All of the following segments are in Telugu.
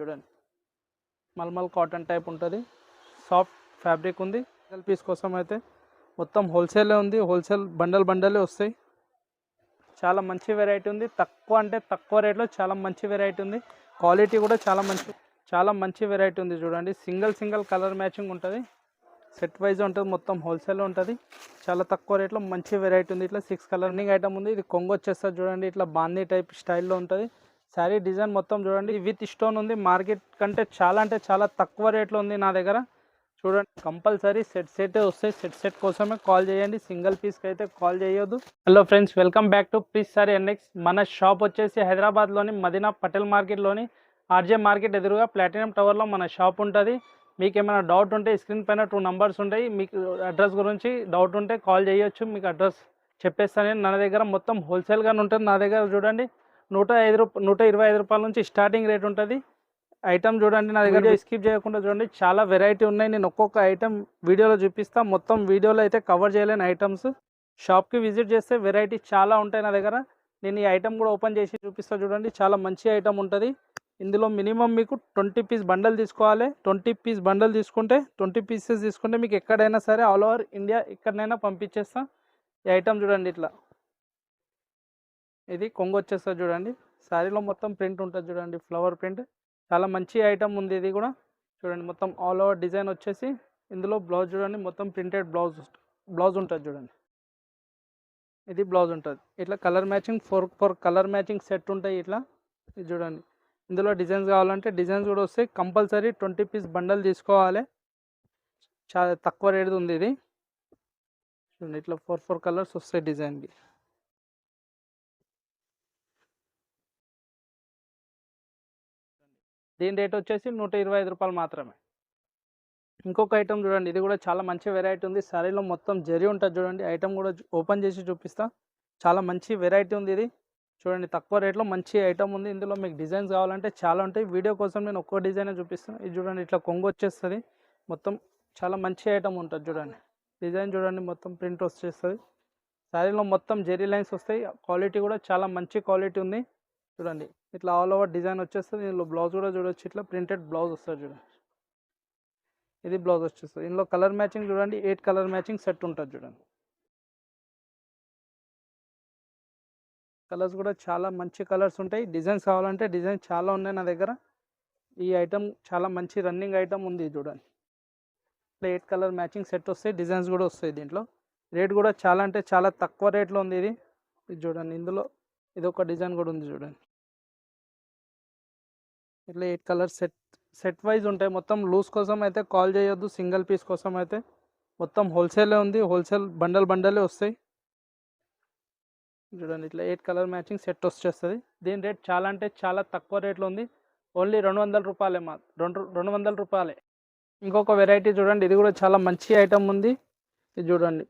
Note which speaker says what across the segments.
Speaker 1: చూడండి. మల్మల్ కాటన్ టైప్ ఉంటుంది. సాఫ్ట్ ఫ్యాబ్రిక్ ఉంది. సింగిల్ పీస్ కోసం అయితే మొత్తం హోల్సేలే ఉంది. హోల్సేల్ బండల్ బండలే వస్తాయి. చాలా మంచి వెరైటీ ఉంది. తక్కువ అంటే తక్కువ రేట్లో చాలా మంచి వెరైటీ ఉంది. క్వాలిటీ కూడా చాలా మంచి చాలా మంచి వెరైటీ ఉంది చూడండి. సింగిల్ సింగిల్ కలర్ మ్యాచింగ్ ఉంటుంది. సెట్ వైజ్ ఉంటుంది. మొత్తం హోల్సేల్ ఉంటుంది. చాలా తక్కువ రేట్లో మంచి వెరైటీ ఉంది. ఇట్లా సిక్స్ కలర్నింగ్ ఐటమ్ ఉంది. ఇది కొంగు వచ్చేస్తుంది చూడండి. ఇట్లా బాందీ టైప్ స్టైల్లో ఉంటుంది. శారీ డిజైన్ మొత్తం చూడండి. విత్ స్టోన్ ఉంది. మార్కెట్ కంటే చాలా అంటే చాలా తక్కువ రేట్లో ఉంది నా దగ్గర. చూడండి కంపల్సరీ సెట్ సెట్ వస్తాయి. సెట్ సెట్ కోసమే కాల్ చేయండి. సింగిల్ పీస్కి అయితే కాల్ చేయొద్దు. Hello friends welcome back to peace sari NX మన షాప్ వచ్చేసి హైదరాబాద్లోని మదీనా పటేల్ మార్కెట్లోని ఆర్జే మార్కెట్ ఎదురుగా ప్లాటినం టవర్లో మన షాప్ ఉంటుంది. మీకు ఏమైనా డౌట్ ఉంటే స్క్రీన్ పైన టూ నంబర్స్ ఉంటాయి. మీకు అడ్రస్ గురించి డౌట్ ఉంటే కాల్ చేయొచ్చు. మీకు అడ్రస్ చెప్పేస్తాను. నా దగ్గర మొత్తం హోల్సేల్గానే ఉంటుంది. నా దగ్గర చూడండి. నూట ఐదు రూప నూట ఇరవై ఐదు రూపాయల నుంచి స్టార్టింగ్ రేట్ ఉంటుంది. ఐటమ్ చూడండి నా దగ్గర స్కిప్ చేయకుండా చూడండి. చాలా వెరైటీ ఉన్నాయి. నేను ఒక్కొక్క ఐటమ్ వీడియోలో చూపిస్తా. మొత్తం వీడియోలో అయితే కవర్ చేయలేని ఐటమ్స్ షాప్కి విజిట్ చేస్తే వెరైటీ చాలా ఉంటాయి నా దగ్గర. నేను ఈ ఐటమ్ కూడా ఓపెన్ చేసి చూపిస్తా చూడండి. చాలా మంచి ఐటమ్ ఉంటుంది. ఇందులో మినిమం మీకు ట్వంటీ పీస్ బండల్ తీసుకోవాలి. ట్వంటీ పీస్ బండల్ తీసుకుంటే ట్వంటీ పీసెస్ తీసుకుంటే మీకు ఎక్కడైనా సరే ఆల్ ఓవర్ ఇండియా ఎక్కడైనా పంపించేస్తా. ఈ ఐటమ్ చూడండి ఇట్లా. ఇది కొంగు వచ్చేస్తుంది చూడండి. శారీలో మొత్తం ప్రింట్ ఉంటుంది చూడండి ఫ్లవర్ ప్రింట్ చాలా మంచి ఐటమ్ ఉంది ఇది కూడా. చూడండి మొత్తం ఆల్ ఓవర్ డిజైన్ వచ్చేసి ఇందులో బ్లౌజ్ చూడండి మొత్తం ప్రింటెడ్ బ్లౌజ్ బ్లౌజ్ ఉంటుంది చూడండి. ఇది బ్లౌజ్ ఉంటుంది. ఇట్లా colour matching four four colour matching set ఉంటాయి ఇట్లా. ఇది చూడండి. ఇందులో డిజైన్స్ కావాలంటే డిజైన్స్ కూడా వస్తాయి. కంపల్సరీ ట్వంటీ పీస్ బండల్ తీసుకోవాలి. చాలా తక్కువ రేట్ ఉంది ఇది. చూడండి ఇట్లా ఫోర్ ఫోర్ కలర్స్ వస్తాయి డిజైన్కి దీని రేట్ వచ్చేసి నూట ఇరవై ఐదు రూపాయలు మాత్రమే. ఇంకొక ఐటమ్ చూడండి ఇది కూడా చాలా మంచి వెరైటీ ఉంది. శారీలో మొత్తం జరి ఉంటుంది చూడండి. ఐటమ్ కూడా ఓపెన్ చేసి చూపిస్తా. చాలా మంచి వెరైటీ ఉంది ఇది. చూడండి తక్కువ రేట్లో మంచి ఐటమ్ ఉంది. ఇందులో మీకు డిజైన్స్ కావాలంటే చాలా ఉంటాయి. వీడియో కోసం నేను ఒక్కో డిజైన్ చూపిస్తాను. ఇది చూడండి ఇట్లా కొంగు వచ్చేస్తుంది. మొత్తం చాలా మంచి ఐటమ్ ఉంటుంది చూడండి. డిజైన్ చూడండి మొత్తం ప్రింట్ వచ్చేస్తుంది. శారీలో మొత్తం జెరీ లైన్స్ వస్తాయి. క్వాలిటీ కూడా చాలా మంచి క్వాలిటీ ఉంది. చూడండి. ఇట్లా ఆల్ ఓవర్ డిజైన్ వచ్చేస్తుంది దీనిలో బ్లౌజ్ కూడా చూడొచ్చు ఇట్లా ప్రింటెడ్ బ్లౌజ్ వస్తుంది చూడండి ఇది బ్లౌజ్ వచ్చేస్తుంది. ఇందులో కలర్ మ్యాచింగ్ చూడండి ఎయిట్ కలర్ మ్యాచింగ్ సెట్ ఉంటుంది చూడండి. కలర్స్ కూడా చాలా మంచి కలర్స్ ఉంటాయి. డిజైన్స్ కావాలంటే డిజైన్స్ చాలా ఉన్నాయి నా దగ్గర. ఈ ఐటమ్ చాలా మంచి రన్నింగ్ ఐటమ్ ఉంది ఇది చూడండి. ఇట్లా ఎయిట్ కలర్ మ్యాచింగ్ సెట్ వస్తాయి డిజైన్స్ కూడా వస్తాయి దీంట్లో. రేట్ కూడా చాలా అంటే చాలా తక్కువ రేట్లో ఉంది ఇది. ఇది చూడండి ఇందులో ఇది ఒక డిజైన్ కూడా ఉంది చూడండి. ఇట్లా eight colour set set wise ఉంటాయి. మొత్తం లూజ్ కోసం అయితే కాల్ చేయొద్దు. సింగిల్ పీస్ కోసం అయితే మొత్తం హోల్సేలే ఉంది. హోల్సేల్ బండల్ బండలే వస్తాయి. చూడండి ఇట్లా ఎయిట్ కలర్ మ్యాచింగ్ సెట్ వచ్చేస్తుంది. దీని రేట్ చాలా అంటే చాలా తక్కువ రేట్లో ఉంది. ఓన్లీ రెండు వందల రూపాయలే మా రెండు రెండు వందల రూపాయలే. ఇంకొక వెరైటీ చూడండి. ఇది కూడా చాలా మంచి ఐటమ్ ఉంది. ఇది చూడండి.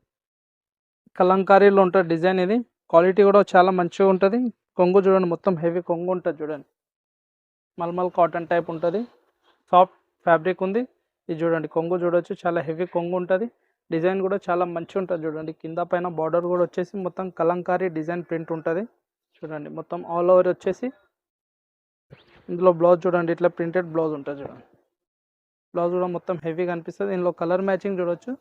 Speaker 1: కలంకారీలో ఉంటుంది డిజైన్ ఇది. క్వాలిటీ కూడా చాలా మంచిగా ఉంటుంది. కొంగు చూడండి. మొత్తం హెవీ కొంగు ఉంటుంది చూడండి. మల్మల్ కాటన్ టైప్ ఉంటుంది. సాఫ్ట్ ఫ్యాబ్రిక్ ఉంది. ఇది చూడండి కొంగు చూడొచ్చు. చాలా హెవీ కొంగు ఉంటుంది. డిజైన్ కూడా చాలా మంచిగా ఉంటుంది చూడండి. కింద పైన బార్డర్ కూడా వచ్చేసి మొత్తం కలంకారీ డిజైన్ ప్రింట్ ఉంటుంది. చూడండి మొత్తం ఆల్ ఓవర్ వచ్చేసి ఇందులో బ్లౌజ్ చూడండి ఇట్లా ప్రింటెడ్ బ్లౌజ్ ఉంటుంది చూడండి. బ్లౌజ్ కూడా మొత్తం హెవీగా అనిపిస్తుంది ఇందులో కలర్ మ్యాచింగ్ చూడొచ్చు.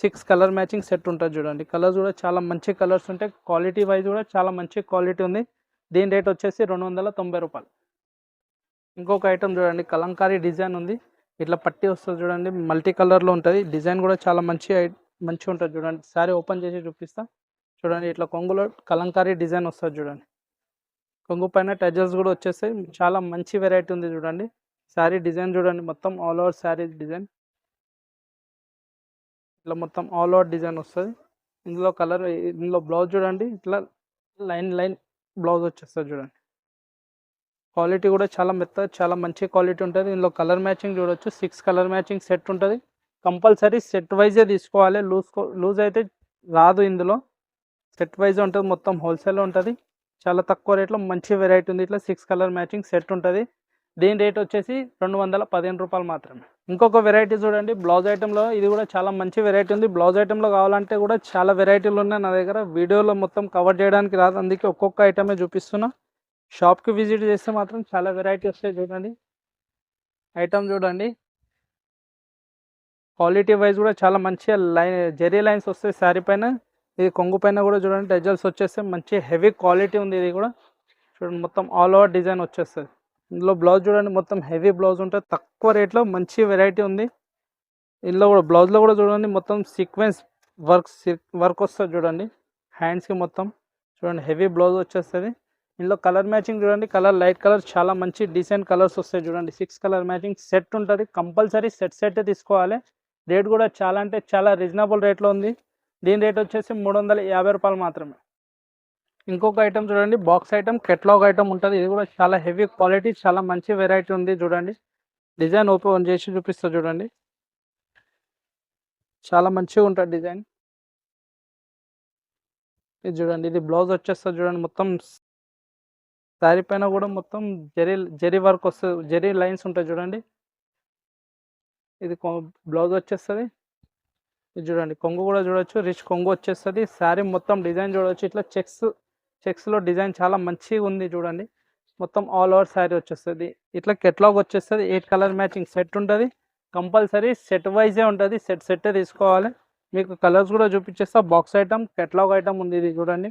Speaker 1: సిక్స్ కలర్ మ్యాచింగ్ సెట్ ఉంటుంది చూడండి. కలర్స్ కూడా చాలా మంచి కలర్స్ ఉంటాయి. క్వాలిటీ వైజ్ కూడా చాలా మంచి క్వాలిటీ ఉంది. దీని రేట్ వచ్చేసి రెండు వందల తొంభై రూపాయలు. ఇంకొక ఐటమ్ చూడండి. కలంకారీ డిజైన్ ఉంది. ఇట్లా పట్టి వస్తుంది చూడండి. మల్టీ కలర్లో ఉంటుంది. డిజైన్ కూడా చాలా మంచి మంచిగా ఉంటుంది చూడండి. సారీ ఓపెన్ చేసి చూపిస్తా. చూడండి ఇట్లా కొంగులో కలంకారీ డిజైన్ వస్తుంది చూడండి. కొంగు పైన టజల్స్ కూడా వచ్చేస్తాయి. చాలా మంచి వెరైటీ ఉంది చూడండి. శారీ డిజైన్ చూడండి. మొత్తం ఆల్ ఓవర్ శారీ డిజైన్. ఇట్లా మొత్తం ఆల్ ఓవర్ డిజైన్ వస్తుంది. ఇందులో కలర్ ఇందులో బ్లౌజ్ చూడండి. ఇట్లా లైన్ లైన్ బ్లౌజ్ వచ్చేస్తుంది చూడండి. క్వాలిటీ కూడా చాలా మెత్త చాలా మంచి క్వాలిటీ ఉంటుంది. ఇందులో కలర్ మ్యాచింగ్ చూడొచ్చు. సిక్స్ కలర్ మ్యాచింగ్ సెట్ ఉంటుంది. కంపల్సరీ సెట్ వైజే తీసుకోవాలి. లూజ్ లూజ్ అయితే రాదు ఇందులో. సెట్ వైజ్ ఉంటుంది. మొత్తం హోల్సేల్లో ఉంటుంది. చాలా తక్కువ రేట్లో మంచి వెరైటీ ఉంది. ఇట్లా సిక్స్ కలర్ మ్యాచింగ్ సెట్ ఉంటుంది. దీని రేట్ వచ్చేసి రెండు వందల పదిహేను రూపాయలు మాత్రమే. ఇంకొక వెరైటీ చూడండి. బ్లౌజ్ ఐటెంలో ఇది కూడా చాలా మంచి వెరైటీ ఉంది. బ్లౌజ్ ఐటెంలో కావాలంటే కూడా చాలా వెరైటీలు ఉన్నాయి నా దగ్గర. వీడియోలో మొత్తం కవర్ చేయడానికి రాదు. అందుకే ఒక్కొక్క ఐటమే చూపిస్తున్నా. షాప్కి విజిట్ చేస్తే మాత్రం చాలా వెరైటీ వస్తాయి చూడండి. ఐటమ్ చూడండి. క్వాలిటీ వైజ్ కూడా చాలా మంచిగా లైన్ జెరీ లైన్స్ వస్తాయి శారీ పైన. ఇది కొంగు పైన కూడా చూడండి డజల్స్ వచ్చేస్తే మంచి హెవీ క్వాలిటీ ఉంది ఇది కూడా. చూడండి మొత్తం ఆల్ ఓవర్ డిజైన్ వచ్చేస్తుంది. ఇందులో బ్లౌజ్ చూడండి మొత్తం హెవీ బ్లౌజ్ ఉంటుంది తక్కువ రేట్లో మంచి వెరైటీ ఉంది. ఇందులో కూడా బ్లౌజ్లో కూడా చూడండి మొత్తం సీక్వెన్స్ వర్క్ వర్క్ వస్తుంది చూడండి. హ్యాండ్స్కి మొత్తం. చూడండి హెవీ బ్లౌజ్ వచ్చేస్తుంది. ఇందులో కలర్ మ్యాచింగ్ చూడండి కలర్ లైట్ కలర్ చాలా మంచి డిసెంట్ కలర్స్ వస్తాయి చూడండి. సిక్స్ కలర్ మ్యాచింగ్ సెట్ ఉంటుంది కంపల్సరీ సెట్ సెట్ తీసుకోవాలి. రేట్ కూడా చాలా అంటే చాలా రీజనబుల్ రేట్లో ఉంది. దీని రేట్ వచ్చేసి మూడు వందల యాభై రూపాయలు మాత్రమే. ఇంకొక ఐటమ్ చూడండి బాక్స్ ఐటమ్ కెట్లాగ్ ఐటమ్ ఉంటుంది. ఇది కూడా చాలా హెవీ క్వాలిటీ చాలా మంచి వెరైటీ ఉంది చూడండి. డిజైన్ ఓపెన్ చేసి చూపిస్తా చూడండి. చాలా మంచిగా ఉంటుంది డిజైన్. ఇది చూడండి ఇది బ్లౌజ్ వచ్చేస్తుంది చూడండి మొత్తం శారీ పైన కూడా మొత్తం జరీ జరీ వర్క్ వస్తుంది. జరీ లైన్స్ ఉంటాయి చూడండి. ఇది బ్లౌజ్ వచ్చేస్తుంది. ఇది చూడండి కొంగు కూడా చూడొచ్చు. రిచ్ కొంగు వచ్చేస్తుంది. శారీ మొత్తం డిజైన్ చూడొచ్చు. ఇట్లా చెక్స్ చెక్స్లో డిజైన్ చాలా మంచిగా ఉంది చూడండి. మొత్తం ఆల్ ఓవర్ శారీ వచ్చేస్తుంది. ఇట్లా కెట్లాగ్ వచ్చేస్తుంది. ఎయిట్ కలర్ మ్యాచింగ్ సెట్ ఉంటుంది. కంపల్సరీ సెట్ వైజే ఉంటుంది. సెట్ సెట్టే తీసుకోవాలి. మీకు కలర్స్ కూడా చూపించేస్తా. బాక్స్ ఐటమ్ కెట్లాగ్ ఐటమ్ ఉంది ఇది చూడండి.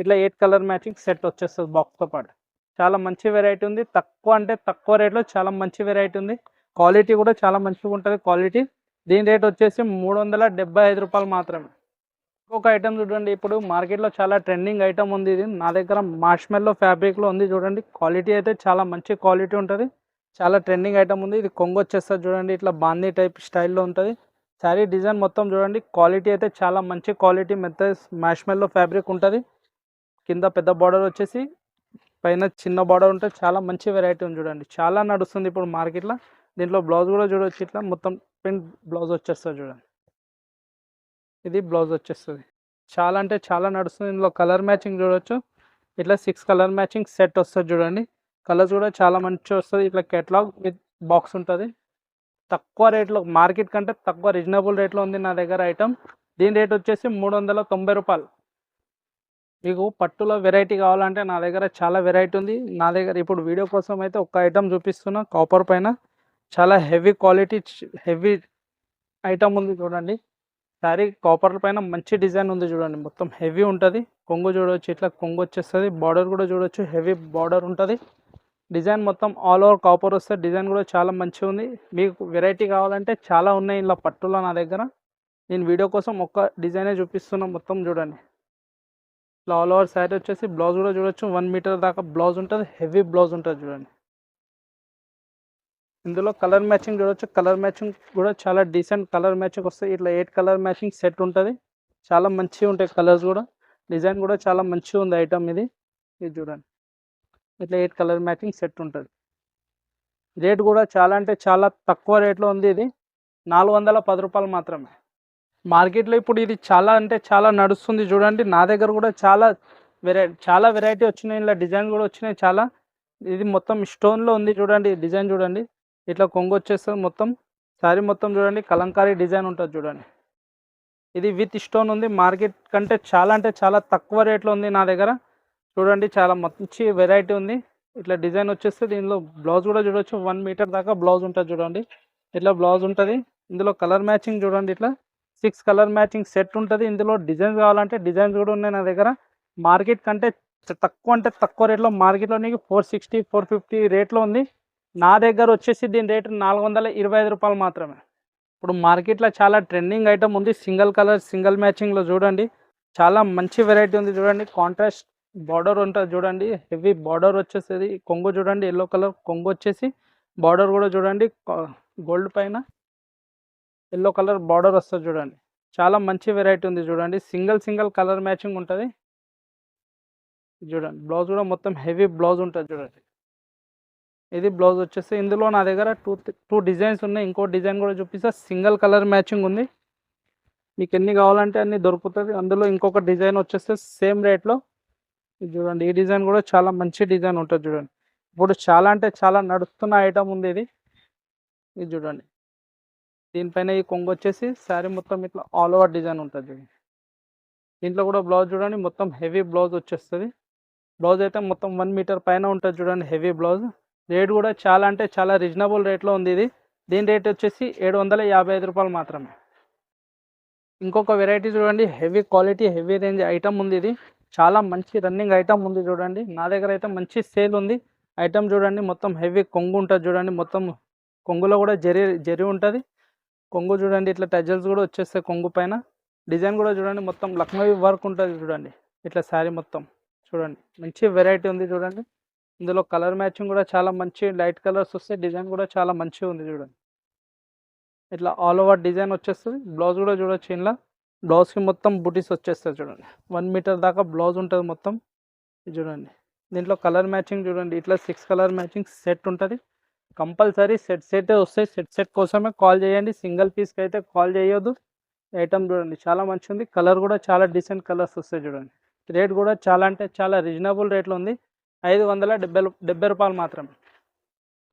Speaker 1: ఇట్లా ఎయిట్ కలర్ మ్యాచింగ్ సెట్ వచ్చేస్తుంది బాక్స్తో పాటు. చాలా మంచి వెరైటీ ఉంది. తక్కువ అంటే తక్కువ రేట్లో చాలా మంచి వెరైటీ ఉంది. క్వాలిటీ కూడా చాలా మంచిగా ఉంటుంది క్వాలిటీ దీని రేట్ వచ్చేసి మూడు వందల డెబ్బై ఐదు రూపాయలు మాత్రమే. ఇంకొక ఐటమ్ చూడండి. ఇప్పుడు మార్కెట్లో చాలా ట్రెండింగ్ ఐటమ్ ఉంది ఇది. నా దగ్గర మార్ష్మెల్లో ఫ్యాబ్రిక్లో ఉంది చూడండి. క్వాలిటీ అయితే చాలా మంచి క్వాలిటీ ఉంటుంది. చాలా ట్రెండింగ్ ఐటమ్ ఉంది. ఇది కొంగు వచ్చేస్తుంది చూడండి. ఇట్లా బాందీ టైప్ స్టైల్లో ఉంటుంది. శారీ డిజైన్ మొత్తం చూడండి. క్వాలిటీ అయితే చాలా మంచి క్వాలిటీ మెత్త మార్ష్మెల్లో ఫ్యాబ్రిక్ ఉంటుంది. కింద పెద్ద బార్డర్ వచ్చేసి పైన చిన్న బార్డర్ ఉంటే చాలా మంచి వెరైటీ ఉంది చూడండి. చాలా నడుస్తుంది ఇప్పుడు మార్కెట్లో దీంట్లో బ్లౌజ్ కూడా చూడవచ్చు ఇట్లా. మొత్తం ప్రింట్ బ్లౌజ్ వచ్చేస్తుంది చూడండి. ఇది బ్లౌజ్ వచ్చేస్తుంది. చాలా అంటే చాలా నడుస్తుంది. ఇందులో కలర్ మ్యాచింగ్ చూడవచ్చు ఇట్లా సిక్స్ కలర్ మ్యాచింగ్ సెట్ వస్తుంది చూడండి. కలర్స్ కూడా చాలా మంచి వస్తుంది. ఇట్లా కెట్లాగ్ విత్ బాక్స్ ఉంటుంది. తక్కువ రేట్లో మార్కెట్ కంటే తక్కువ రీజనబుల్ రేట్లో ఉంది నా దగ్గర ఐటమ్ దీని రేట్ వచ్చేసి మూడు వందల తొంభై రూపాయలు. మీకు పట్టులో వెరైటీ కావాలంటే నా దగ్గర చాలా వెరైటీ ఉంది. నా దగ్గర ఇప్పుడు వీడియో కోసం అయితే ఒక ఐటమ్ చూపిస్తున్నా. కాపర్ పైన చాలా హెవీ క్వాలిటీ హెవీ ఐటమ్ ఉంది చూడండి. శారీ కాపర్ పైన మంచి డిజైన్ ఉంది చూడండి. మొత్తం హెవీ ఉంటుంది. కొంగు చూడవచ్చు ఇట్లా కొంగు వచ్చేస్తుంది. బార్డర్ కూడా చూడవచ్చు హెవీ బార్డర్ ఉంటుంది. డిజైన్ మొత్తం ఆల్ ఓవర్ కాపర్ వస్తే డిజైన్ కూడా చాలా మంచిగా ఉంది. మీకు వెరైటీ కావాలంటే చాలా ఉన్నాయి ఇలా పట్టులో నా దగ్గర. నేను వీడియో కోసం ఒక్క డిజైనే చూపిస్తున్నా మొత్తం చూడండి. ఇట్లా ఆల్ ఓవర్ శారీ వచ్చేసి బ్లౌజ్ కూడా చూడొచ్చు. వన్ మీటర్ దాకా బ్లౌజ్ ఉంటుంది. హెవీ బ్లౌజ్ ఉంటుంది చూడండి. ఇందులో కలర్ మ్యాచింగ్ చూడొచ్చు. కలర్ మ్యాచింగ్ కూడా చాలా డీసెంట్ కలర్ మ్యాచింగ్ వస్తాయి. ఇట్లా ఎయిట్ కలర్ మ్యాచింగ్ సెట్ ఉంటుంది. చాలా మంచిగా ఉంటాయి కలర్స్ కూడా. డిజైన్ కూడా చాలా మంచిగా ఉంది ఐటమ్ ఇది. ఇది చూడండి. ఇట్లా ఎయిట్ కలర్ మ్యాచింగ్ సెట్ ఉంటుంది. రేట్ కూడా చాలా అంటే చాలా తక్కువ రేట్లో ఉంది ఇది. నాలుగు వందల పది రూపాయలు మాత్రమే. మార్కెట్లో ఇప్పుడు ఇది చాలా అంటే చాలా నడుస్తుంది చూడండి. నా దగ్గర కూడా చాలా వెరై చాలా వెరైటీ వచ్చినాయి. ఇలా డిజైన్ కూడా వచ్చినాయి చాలా. ఇది మొత్తం స్టోన్లో ఉంది చూడండి డిజైన్ చూడండి. ఇట్లా కొంగు వచ్చేస్తుంది మొత్తం. శారీ మొత్తం చూడండి. కలంకారీ డిజైన్ ఉంటుంది చూడండి. ఇది విత్ స్టోన్ ఉంది. మార్కెట్ కంటే చాలా అంటే చాలా తక్కువ రేట్లో ఉంది నా దగ్గర. చూడండి చాలా మంచి వెరైటీ ఉంది. ఇట్లా డిజైన్ వచ్చేస్తే దీనిలో బ్లౌజ్ కూడా చూడొచ్చు. వన్ మీటర్ దాకా బ్లౌజ్ ఉంటుంది చూడండి. ఇట్లా బ్లౌజ్ ఉంటుంది. ఇందులో కలర్ మ్యాచింగ్ చూడండి ఇట్లా. సిక్స్ కలర్ మ్యాచింగ్ సెట్ ఉంటుంది. ఇందులో డిజైన్స్ కావాలంటే డిజైన్స్ కూడా ఉన్నాయి నా దగ్గర. మార్కెట్ కంటే తక్కువ అంటే తక్కువ రేట్లో మార్కెట్లో నీకు ఫోర్ సిక్స్టీ ఫోర్ ఫిఫ్టీ రేట్లో ఉంది. నా దగ్గర వచ్చేసి దీని రేటు నాలుగు వందల ఇరవై ఐదు రూపాయలు మాత్రమే. ఇప్పుడు మార్కెట్లో చాలా ట్రెండింగ్ ఐటమ్ ఉంది. సింగిల్ కలర్ సింగిల్ మ్యాచింగ్లో చూడండి. చాలా మంచి వెరైటీ ఉంది చూడండి. కాంట్రాస్ట్ బార్డర్ ఉంటుంది చూడండి. హెవీ బార్డర్ వచ్చేసేది. కొంగు చూడండి ఎల్లో కలర్ కొంగు వచ్చేసి బార్డర్ కూడా చూడండి. గోల్డ్ పైన ఎల్లో కలర్ బార్డర్ వస్తుంది చూడండి. చాలా మంచి వెరైటీ ఉంది చూడండి. సింగిల్ సింగిల్ కలర్ మ్యాచింగ్ ఉంటుంది. చూడండి బ్లౌజ్ కూడా మొత్తం హెవీ బ్లౌజ్ ఉంటుంది చూడండి. ఇది బ్లౌజ్ వచ్చేసి ఇందులో నా దగ్గర టూ టూ డిజైన్స్ ఉన్నాయి. ఇంకో డిజైన్ కూడా చూపిస్తా. సింగిల్ కలర్ మ్యాచింగ్ ఉంది. మీకు ఎన్ని కావాలంటే అన్ని దొరుకుతుంది. అందులో ఇంకొక డిజైన్ వచ్చేస్తే సేమ్ రేట్లో ఇది చూడండి ఈ డిజైన్ కూడా చాలా మంచి డిజైన్ ఉంటుంది చూడండి. ఇప్పుడు చాలా అంటే చాలా నడుస్తున్న ఐటమ్ ఉంది ఇది. ఇది చూడండి. దీనిపైన ఈ కొంగు వచ్చేసి శారీ మొత్తం ఇట్లా ఆల్ ఓవర్ డిజైన్ ఉంటుంది చూడండి దీంట్లో కూడా బ్లౌజ్ చూడండి మొత్తం హెవీ బ్లౌజ్ వచ్చేస్తుంది. బ్లౌజ్ అయితే మొత్తం వన్ మీటర్ పైన ఉంటుంది చూడండి హెవీ బ్లౌజ్ రేట్ కూడా చాలా అంటే చాలా రీజనబుల్ రేట్లో ఉంది ఇది. దీని రేట్ వచ్చేసి ఏడు వందల యాభై ఐదు రూపాయలు మాత్రమే. ఇంకొక వెరైటీ చూడండి heavy quality heavy range item ఉంది ఇది. చాలా మంచి రన్నింగ్ ఐటమ్ ఉంది చూడండి. నా దగ్గర అయితే మంచి సేల్ ఉంది. ఐటమ్ చూడండి మొత్తం హెవీ కొంగు ఉంటుంది చూడండి మొత్తం కొంగులో కూడా జరి జరి ఉంటుంది. కొంగు చూడండి ఇట్లా టజల్స్ కూడా వచ్చేస్తాయి కొంగు పైన. డిజైన్ కూడా చూడండి మొత్తం లక్నోవి వర్క్ ఉంటుంది చూడండి ఇట్లా శారీ మొత్తం చూడండి. మంచి వెరైటీ ఉంది చూడండి. ఇందులో కలర్ మ్యాచింగ్ కూడా చాలా మంచి లైట్ కలర్స్ వస్తాయి డిజైన్ కూడా చాలా మంచిగా ఉంది చూడండి. ఇట్లా ఆల్ ఓవర్ డిజైన్ వచ్చేస్తుంది బ్లౌజ్ కూడా చూడొచ్చు ఇలా బ్లౌజ్కి మొత్తం బుటీస్ వచ్చేస్తాయి చూడండి. వన్ మీటర్ దాకా బ్లౌజ్ ఉంటుంది మొత్తం చూడండి. దీంట్లో కలర్ మ్యాచింగ్ చూడండి ఇట్లా సిక్స్ కలర్ మ్యాచింగ్ సెట్ ఉంటుంది. కంపల్సరీ సెట్ సెట్ వస్తాయి. సెట్ సెట్ కోసమే కాల్ చేయండి. సింగిల్ పీస్కి అయితే కాల్ చేయొద్దు. ఐటమ్ చూడండి. చాలా మంచిగా ఉంది కలర్ కూడా చాలా డిసెంట్ కలర్స్ వస్తాయి చూడండి. రేట్ కూడా చాలా అంటే చాలా రీజనబుల్ రేట్లో ఉంది. ఐదు వందల డెబ్బై డెబ్బై రూపాయలు మాత్రమే.